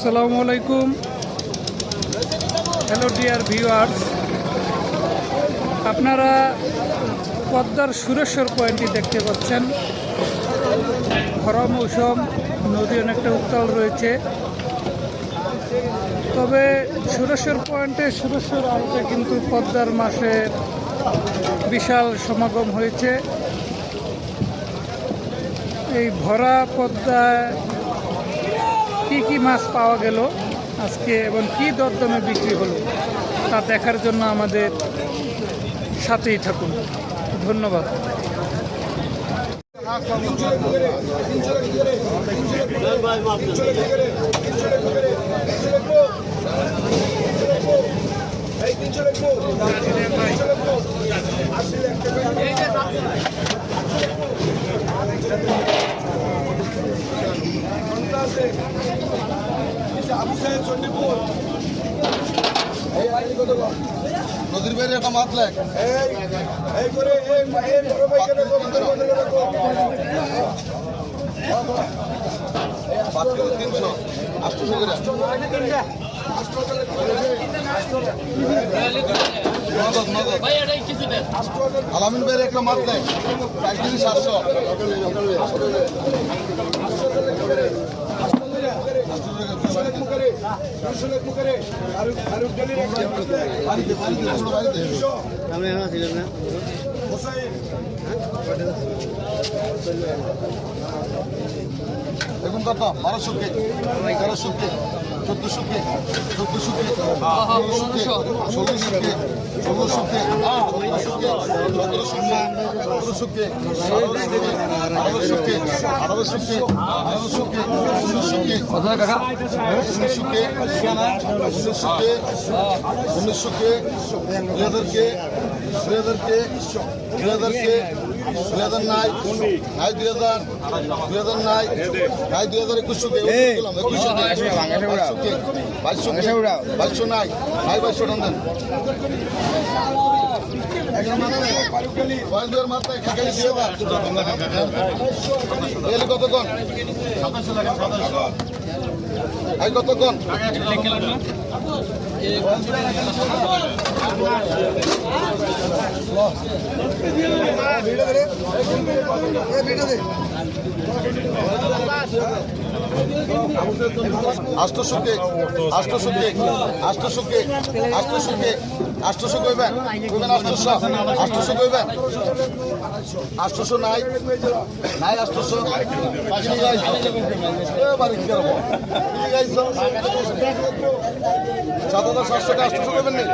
আসসালামু আলাইকুম। Hello dear viewers আপনারা পদ্মার সুরেশ্বর পয়েন্টটি দেখতে পাচ্ছেন। খরা মৌসুম, নদী অনেকটা উত্তাল রয়েছে। তবে সুরেশ্বর পয়েন্টে সুরেশ্বর আড়তে কিন্তু পদ্মার মাসে বিশাল সমাগম হয়েছে। এই ভরা পদ্মায় কি কি মাছ পাওয়া গেল আজকে এবং কি দরদামে বিক্রি হলো তা দেখার জন্য আমাদের সাথেই থাকুন। ধন্যবাদ। পাঁচ কিলো তিনশো আটশো করে নগদ নগদ আলামিন বাইরে একটা মাছ কেজি সাতশো। দেখুন কত বারোশো কে তেরোশো কে চোদ্দশো কে চোদ্দশো কে ষোলোশো কে ষোলোশো কে ষোলোশো কে সতেরোশো কে সতেরোশো কে আঠারোশো কে আঠারোশো কে আঠারোশো কে উনিশশো কে উনিশশো কে উনিশশো কে দুই হাজার কে দুই হাজার কে দুই হাজার কে দুই হাজার নাই নাই দুই হাজার দুই হাজার নাই নাই দুই হাজার একুশশো কে একুশশো কে বাইশশো কে বাইশশো কে বাইশশো নাই নাই বাইশশো টান দেন কয়েকজনের মাথায় খাকালি দিয়ে এলি কতক্ষণ এই কতক্ষণ? আষ্টশো কে আষ্টশো কে আষ্টশো কে আষ্টশো কে আষ্টশো কইবেন? কইবেন আষ্টশো? আষ্টশো কইবেন? আষ্টশো নাই? নাই আষ্টশো? সাত হাজার সাতশো টাকা আষ্টশো কইবেন নি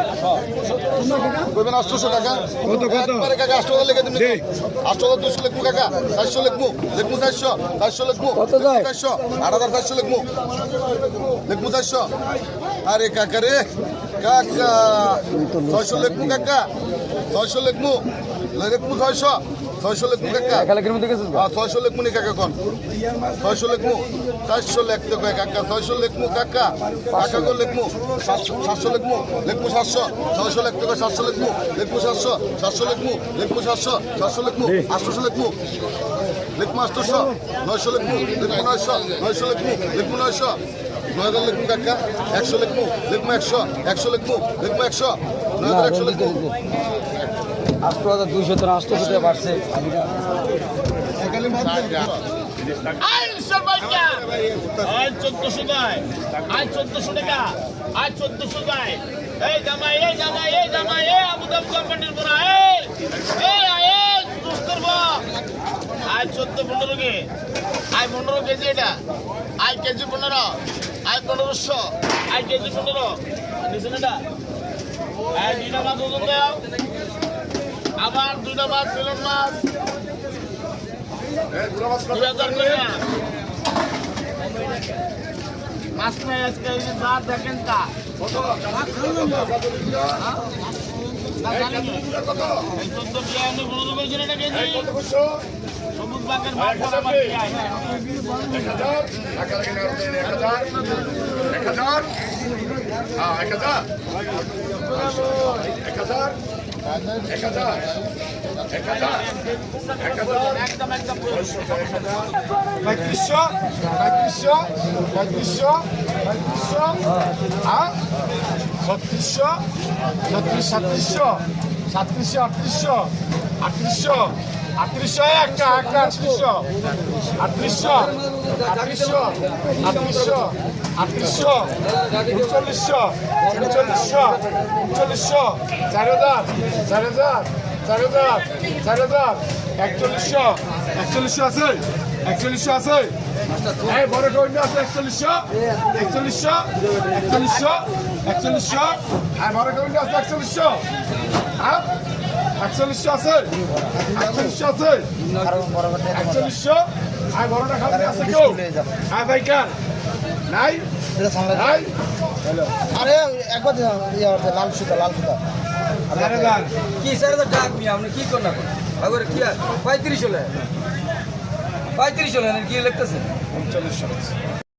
কইবেন আষ্টশো টাকা? কত কত? একবারে কাকা আষ্টশো টাকা লিখে দিন আষ্টশো দুশো লিখব কাকা। চারশো লিখব। লিখব চারশো। চারশো লিখব। চারশো। আট হাজার চারশো লিখব লিখব চারশো আরে কাকা রে কাকা। ছয়শো লিখব কাকা। ছয়শো লিখব লিখব ছয়শো ছয়শো লিখব কাকা। হ্যাঁ ছয়শো লিখব নি কাকা কোন? ছয়শো লিখব চারশো লিখতে কয় কাকা। ছয়শো লিখব কাকা। কাকা কো লিখব সাতশো লিখব লিখব সাতশো। ছয়শো লিখতে কয় সাতশো লিখব লিখব সাতশো সাতশো লিখব লিখব সাতশো সাতশো লিখব আটশোশো লিখব লিখব আটশোশো নয়শো লিখব। লিখব নয়শো। নয়শো লিখব। লিখব নয়শো। নয় হাজার লিখব কাকা। একশো লিখব। লিখব একশো। একশো লিখব। লিখব একশো। নয় হাজার একশো লিখব। আটশো হাজার দুইশো তো আটশো টাকা বাড়ছে আজ চোদ্দশো গায় আজ চোদ্দশো টাকা। আজ চোদ্দশো গায় এই জামাই এই জামাই এই জামাই এই আবু কোম্পানির বোনা এই এই এই দুষ করব আজ চোদ্দ পনেরো কে আয় পনেরো কেজি এটা? আয় কেজি পনেরো আয় পনেরোশো আয় কেজি পনেরো। এটা? দুইটা মাছ ওজন দাও আবার দুইটা মাছ। মিলন মাছ দুই হাজার করে মাছ নাই আজকে যা দেখেন তা। এই পঁয়ত্রিশশো পঁয়ত্রিশশো পঁয়ত্রিশশো পঁয়ত্রিশশো হ্যাঁ? ছত্রিশশো ছত্রিশ সাতত্রিশশো সাতত্রিশশো আটত্রিশশো আটত্রিশশো আটত্রিশশো, একটা একটা আটত্রিশশো। আটত্রিশশো আটত্রিশশো আটত্রিশশো আটত্রিশশো, উনচল্লিশশো উনচল্লিশশো উনচল্লিশশো, চার হাজার চার হাজার চার হাজার চার হাজার, একচল্লিশশো একচল্লিশশো আছে একচল্লিশশো আছে। এই বড় কন্যা আছে একচল্লিশশো একচল্লিশশো একচল্লিশশো একচল্লিশশো। হ্যাঁ বড় কন্যা আছে একচল্লিশশো। হ্যাঁ একচল্লিশশো আছে? একচল্লিশশো আছে? একচল্লিশশো? হ্যাঁ বড়টা খালি আছে কেউ? হ্যাঁ ভাই কার? নাই? নাই? আরে একবার লাল সুতা লাল সুতা। চার হাজার কি স্যার তো ডাক মি আপনি কি করনা আগরে কি আর? পঁয়ত্রিশ হলে পঁয়ত্রিশ হলে কি লিখতেছে